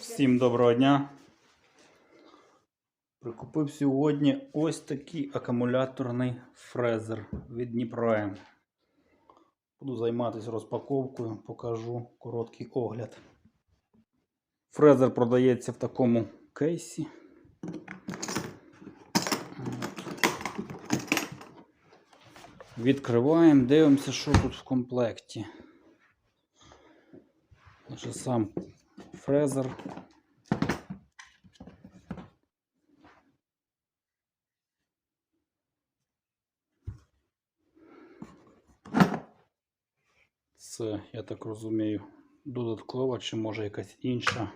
Всім доброго дня. Прикупив сьогодні ось такий акумуляторний фрезер від Дніпром. Буду займатися розпаковкою, покажу короткий огляд. Фрезер продається в такому кейсі. Відкриваємо, дивимося, що тут в комплекті. Сам фрезер. Це, я так розумію, додаткова чи може якась інша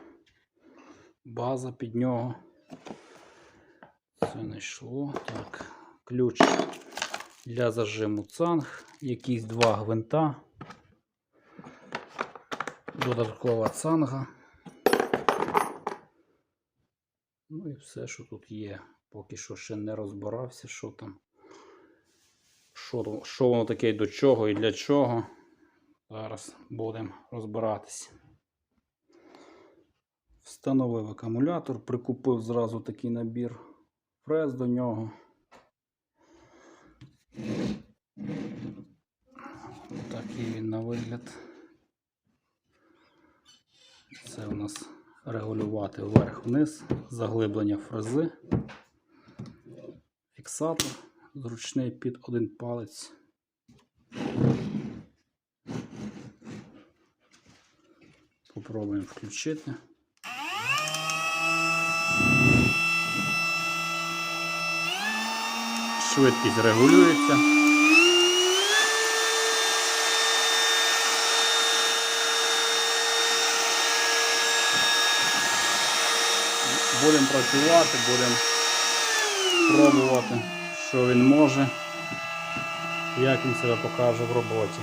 база під нього. Це не йшло. Так, ключ для зажиму цанг, якісь два гвинта додаткова цанга. Ну і все, що тут є. Поки що ще не розбирався, що там. Що, що воно таке до чого і для чого. Зараз будемо розбиратися. Встановив акумулятор, прикупив зразу такий набір фрез до нього. Такий він на вигляд. Це у нас регулювати вверх-вниз, заглиблення фрези, фіксатор зручний під один палець. Попробуємо включити. Швидкість регулюється. Будемо працювати, будемо пробувати, що він може, як він себе покаже в роботі.